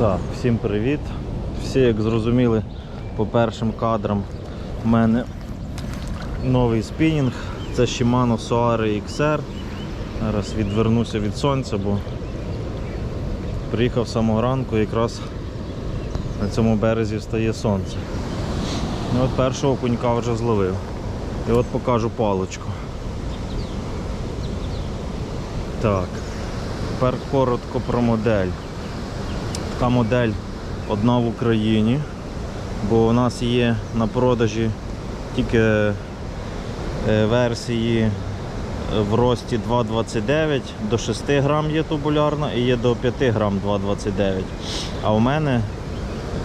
Так, всім привіт. Всі, як зрозуміли, по першим кадрам у мене новий спінінг. Це Shimano Soare XR. Зараз відвернуся від сонця, бо приїхав самого ранку і якраз на цьому березі встає сонце. І от першого кунька вже зловив. І от покажу паличку. Так, тепер коротко про модель. Така модель одна в Україні, бо у нас є на продажі тільки е, версії е, в рості 2,29 до 6 грам є тубулярна і є до 5 грам 2,29. А у мене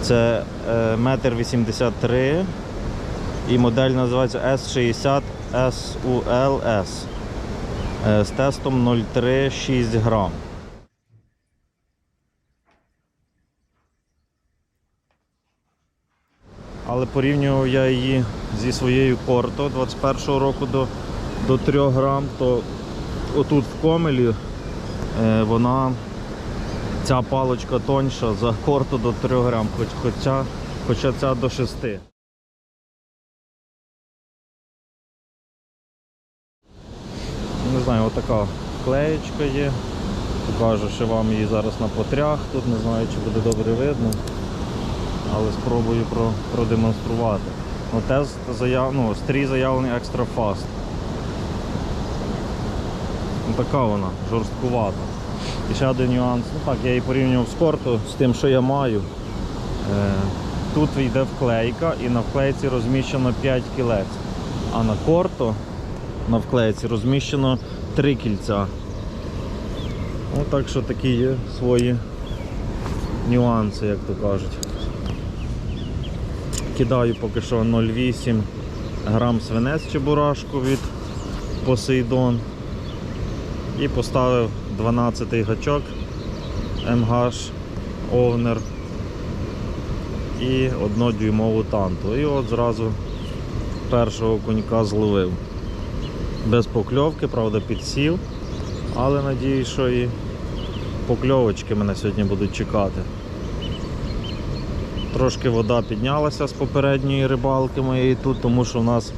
це е, метр 83 і модель називається S60 SULS е, з тестом 0,3-6 грам. Але порівнював я її зі своєю Корто 21-го року до, до 3 грам, то отут в комелі е, вона ця паличка тоньша за Корто до 3 грам, хоч, хоча, хоча ця до 6. Не знаю, отака клеєчка є. Покажу ще вам її зараз на потрях. Тут не знаю, чи буде добре видно але спробую про, продемонструвати. Ну, тест заяв, ну, стрій заявлений екстра фаст. Ну, така вона, жорсткувата. І ще один нюанс. Ну так, я її порівнював з корту з тим, що я маю. Е, тут йде вклейка і на вклейці розміщено 5 кілець. А на корто на вклейці розміщено 3 кільця. Ну, так що такі є свої нюанси, як то кажуть. Кидаю поки що 0,8 грам свинець чебурашку від Посейдон. І поставив 12 гачок MH Овнер і 1 дюймову танту. І от зразу першого конька зловив. Без покльовки, правда, підсів, але надіюсь, що і покльовочки мене сьогодні будуть чекати. Трошки вода піднялася з попередньої рибалки моєї тут, тому що в нас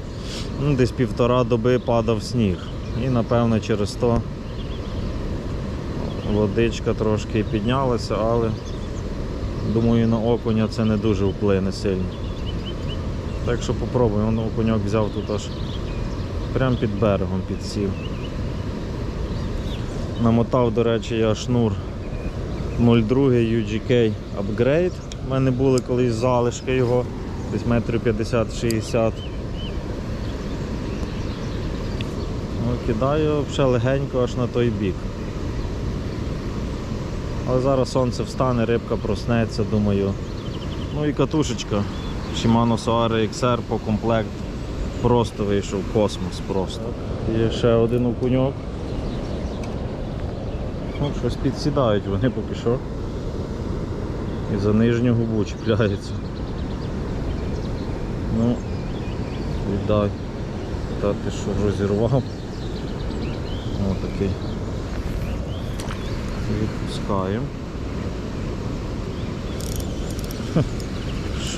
ну, десь півтора доби падав сніг. І напевно через то водичка трошки піднялася, але думаю на окуня це не дуже вплине сильно. Так що попробуємо. Окуньок взяв тут аж прямо під берегом підсів. Намотав, до речі, я шнур 02 UGK Upgrade. У мене були колись залишки його, десь метрів 50-60. Ну, кидаю ще легенько аж на той бік. Але зараз сонце встане, рибка проснеться, думаю. Ну і катушечка. Shimano Soare XR по комплект просто вийшов космос просто. Є ще один окуньок. Ну, щось підсідають вони поки що. І за нижню губу чіпляється. Ну, віддай. Та ти що розірвав. Ось такий. Відпускаємо.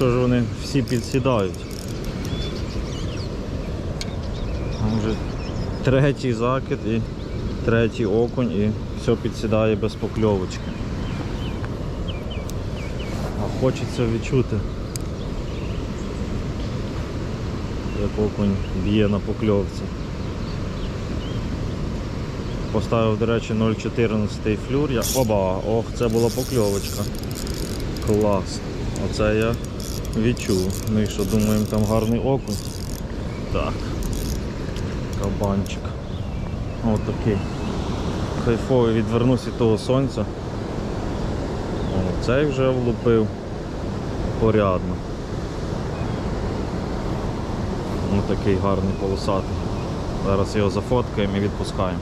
Що ж вони всі підсідають? Вже третій закид і третій окунь і все підсідає без покльовочки. Хочеться відчути, як окунь б'є на покльовці. Поставив, до речі, 0,14 флюр. Я... Оба! Ох, це була покльовочка. Клас. Оце я відчув. Ну і що, думаємо, там гарний окунь. Так. Кабанчик. Ось такий. Кайфовий відвернусь від того сонця. О, цей вже влупив порядно. Ось такий гарний полосатий. Зараз його зафоткаємо і відпускаємо.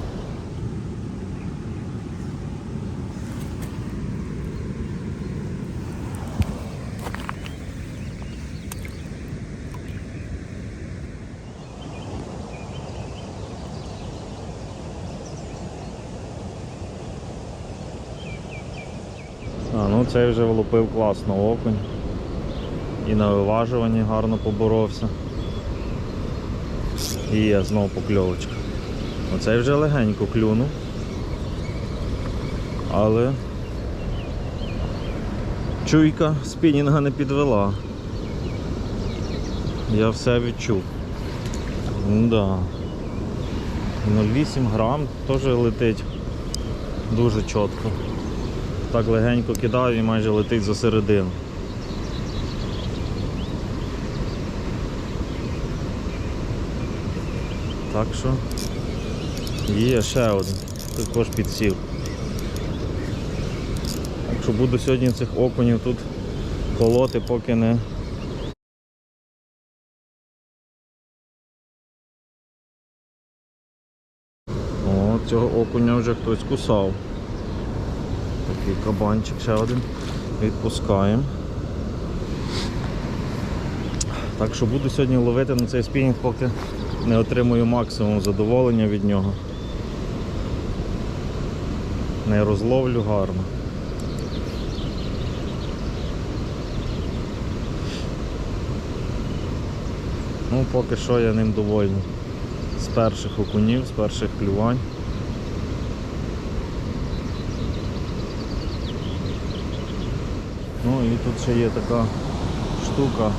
А, ну цей вже влупив класно окунь. І на виважуванні гарно поборовся. І є знову покльовочка. Оцей вже легенько клюнув. Але чуйка спінінга не підвела. Я все відчув. Да. 0,8 грам теж летить дуже чітко. Так легенько кидаю і майже летить за середину. Так що є ще один, також підсів. Так що буду сьогодні цих окунів тут колоти, поки не О, цього окуня вже хтось кусав. Такий кабанчик ще один. Відпускаємо. Так що буду сьогодні ловити на цей спінінг, поки не отримую максимум задоволення від нього. Не розловлю гарно. Ну, поки що я ним довольний. З перших окунів, з перших клювань. Ну і тут ще є така штука,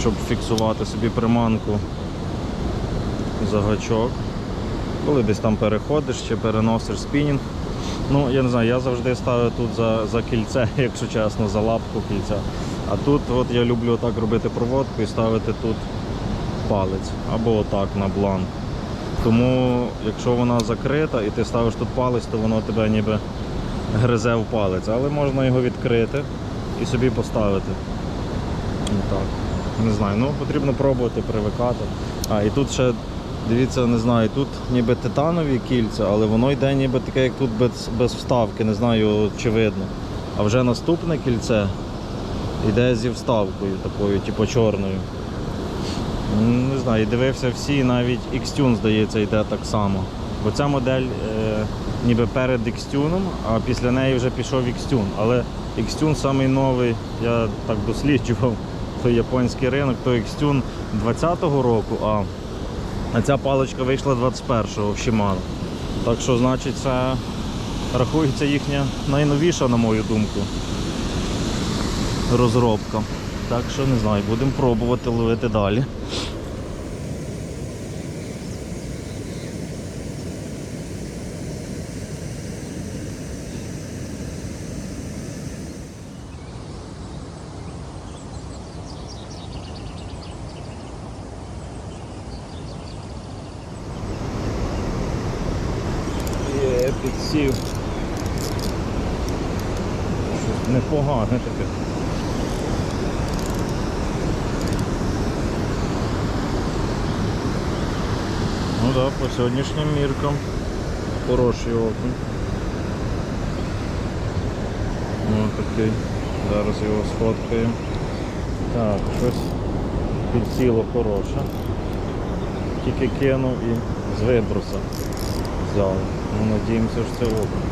щоб фіксувати собі приманку за гачок. Коли десь там переходиш чи переносиш спінінг. Ну, я не знаю, я завжди ставлю тут за, за кільце, якщо чесно, за лапку кільця. А тут от я люблю так робити проводку і ставити тут палець або отак на бланк. Тому якщо вона закрита і ти ставиш тут палець, то воно тебе ніби гризе в палець. Але можна його відкрити і собі поставити. Ну, так. Не знаю, ну потрібно пробувати привикати. А, і тут ще, дивіться, не знаю, тут ніби титанові кільця, але воно йде ніби таке, як тут без, без вставки, не знаю, чи видно. А вже наступне кільце йде зі вставкою такою, типу чорною. Не знаю, дивився всі, навіть Xtune, здається, йде так само. Бо ця модель е, ніби перед Xtune, а після неї вже пішов Xtune. Але Xtune самий новий, я так досліджував, той японський ринок, то Xtune 20-го року, а, а ця паличка вийшла 21-го в Shimano. Так що, значить, це рахується їхня найновіша, на мою думку, розробка. Так що не знаю, будемо пробувати ловити далі. Є, підсів. Щось непогане таке. Ну да, по сьогоднішнім міркам хороший окунь. Ну такий. Зараз його сфоткаємо. Так, щось підсіло хороше. Тільки кинув і з виброса взяв. Ну, надіємося, що це окунь.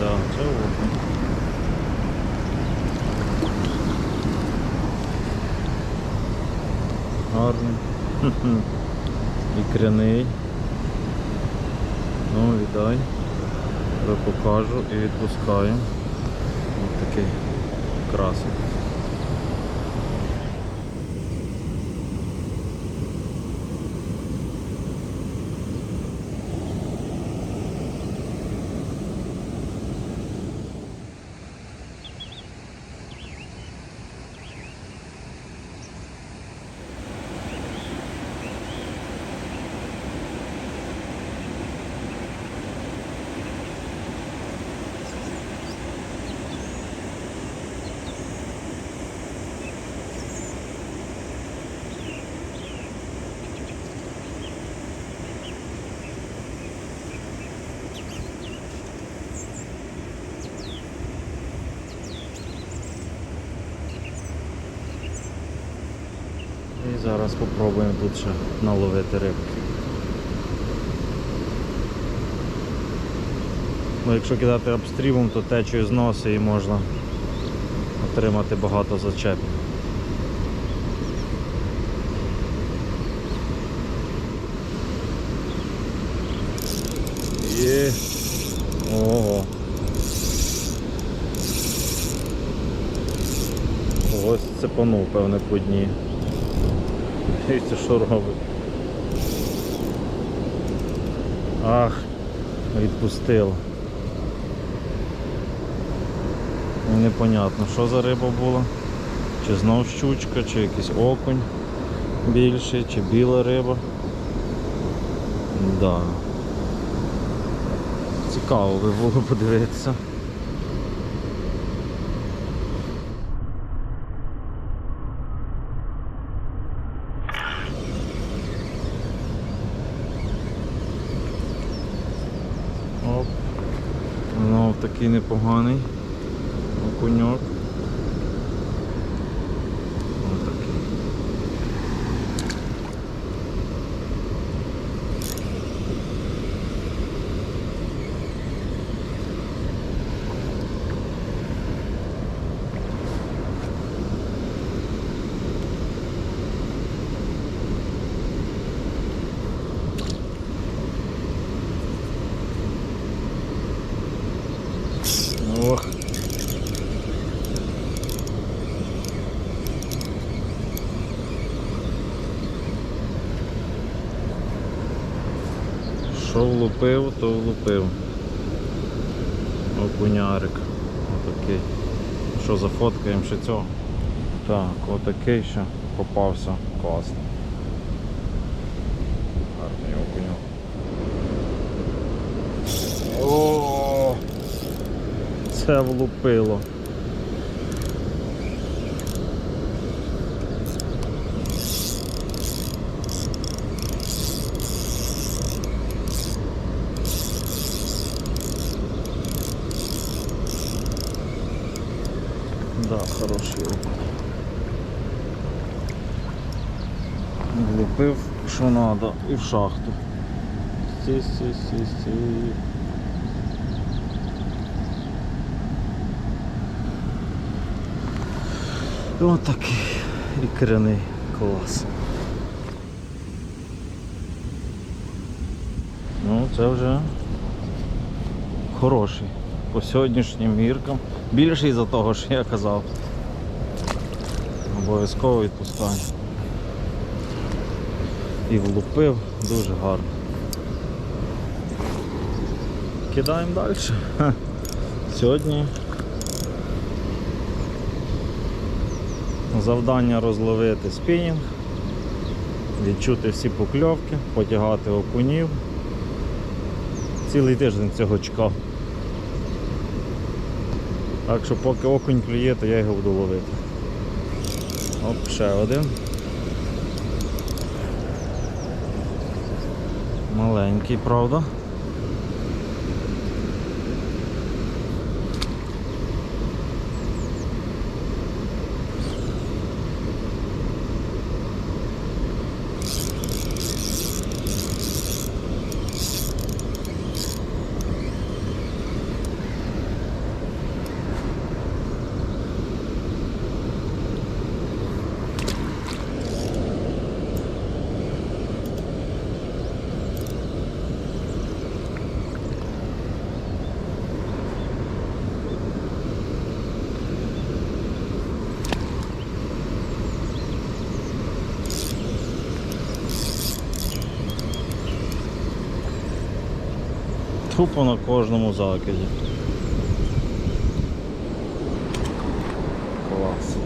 Да, це окунь. Гарний. Ікряний. Ну, віддай. Покажу і відпускаю. Ось такий красик. І зараз спробуємо тут ще наловити рибки. Ну, якщо кидати обстрілом, то течою зносить і можна отримати багато зачепів. Є. Ого. Ось цепанув, певне, по дні. Дивіться, що робить. Ах, відпустило. Непонятно, що за риба була. Чи знов щучка, чи якийсь окунь більший, чи біла риба. Да. Цікаво би було подивитися. Оп. Знов такий непоганий окуньок. Отакий. Ох. Що влупив, то влупив. Окунярик. Отакий. Що зафоткаємо ще цього? Так, отакий ще попався. Класно. Гарний окуньок. О! Це влупило. Да, хороший окунь. Влупив, що треба, і в шахту. Сі, сі, сі, сі. Ось такий ікряний клас. Ну, це вже хороший по сьогоднішнім міркам. Більший за того, що я казав. Обов'язково відпускаю. І влупив дуже гарно. Кидаємо далі. Сьогодні завдання розловити спінінг, відчути всі покльовки, потягати окунів. Цілий тиждень цього чекав. Так що поки окунь клює, то я його буду ловити. Оп, ще один. Маленький, правда? Тупо на кожному закиді. Клас.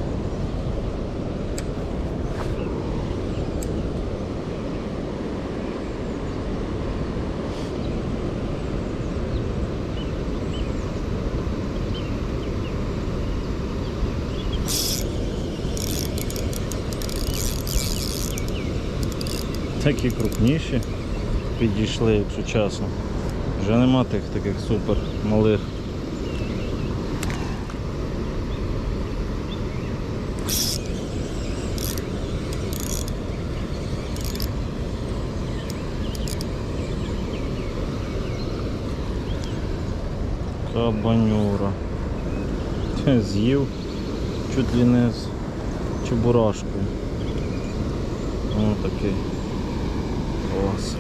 Такі крупніші підійшли, якщо чесно. Вже нема тих таких супер малих. Кабанюра. З'їв чуть ли не з чебурашкою. Ось такий. Клас.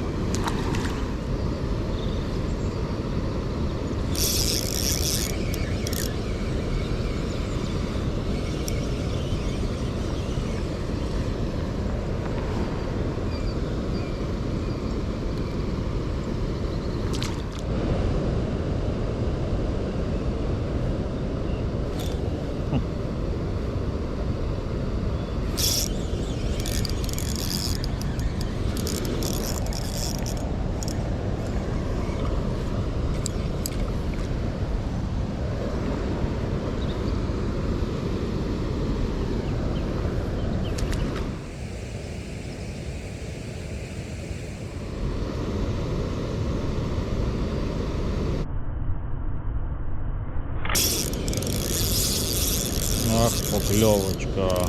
Ах, покльовочка.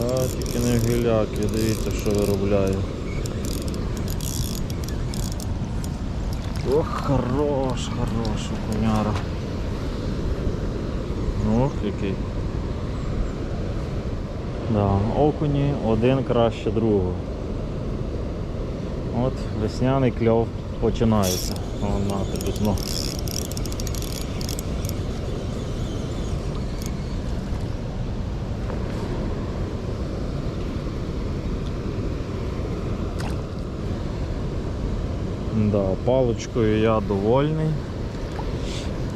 А, тільки не гіляки, дивіться, що виробляю. Ох, хорош, хорош, окуняра. Ох, який. Да, окуні один краще другого. От весняний кльов починається. Вон на тобі знов. Да, паличкою я довольний.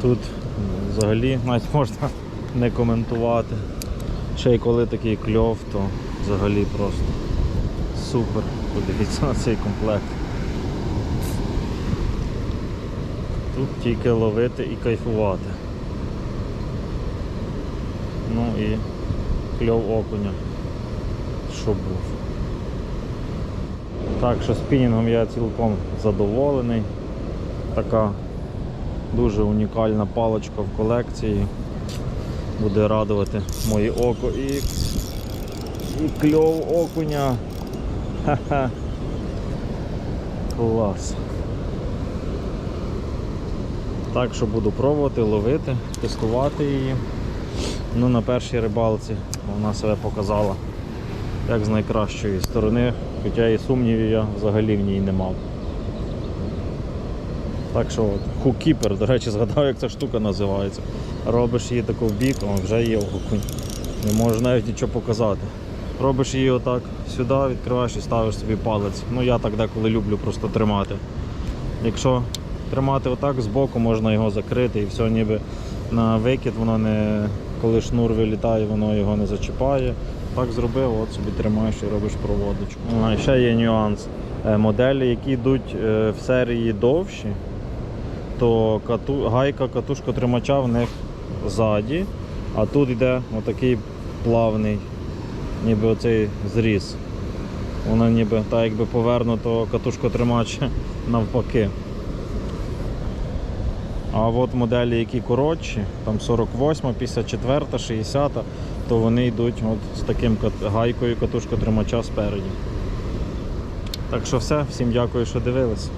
Тут взагалі навіть можна не коментувати. Ще й коли такий кльов, то взагалі просто супер. Подивіться на цей комплект. Тут тільки ловити і кайфувати. Ну і кльов окуня, що був. Так що спінінгом я цілком задоволений. Така дуже унікальна паличка в колекції. Буде радувати моє око і, і кльов окуня. Ха-ха. Клас. Так що буду пробувати, ловити, тестувати її. Ну, на першій рибалці вона себе показала як з найкращої сторони, хоча і сумнівів я взагалі в ній не мав. Так що от, хукіпер, до речі, згадав, як ця штука називається. Робиш її таку в бік, о, вже є окунь. Не можеш навіть нічого показати. Робиш її отак сюди, відкриваєш і ставиш собі палець. Ну я так деколи люблю просто тримати. Якщо тримати отак збоку, можна його закрити і все ніби на викид воно не. Коли шнур вилітає, воно його не зачіпає. Так зробив, от собі тримаєш і робиш проводочку. А, ще є нюанс. Е, Моделі, які йдуть е, в серії довші, то кату... гайка катушка тримача в них ззаді, а тут йде отакий плавний, ніби оцей зріз. Воно ніби так якби повернуто катушкотримач навпаки. А от моделі, які коротші, там 48, 54, 60, то вони йдуть от з таким гайкою катушкотримача спереді. Так що все, всім дякую, що дивились.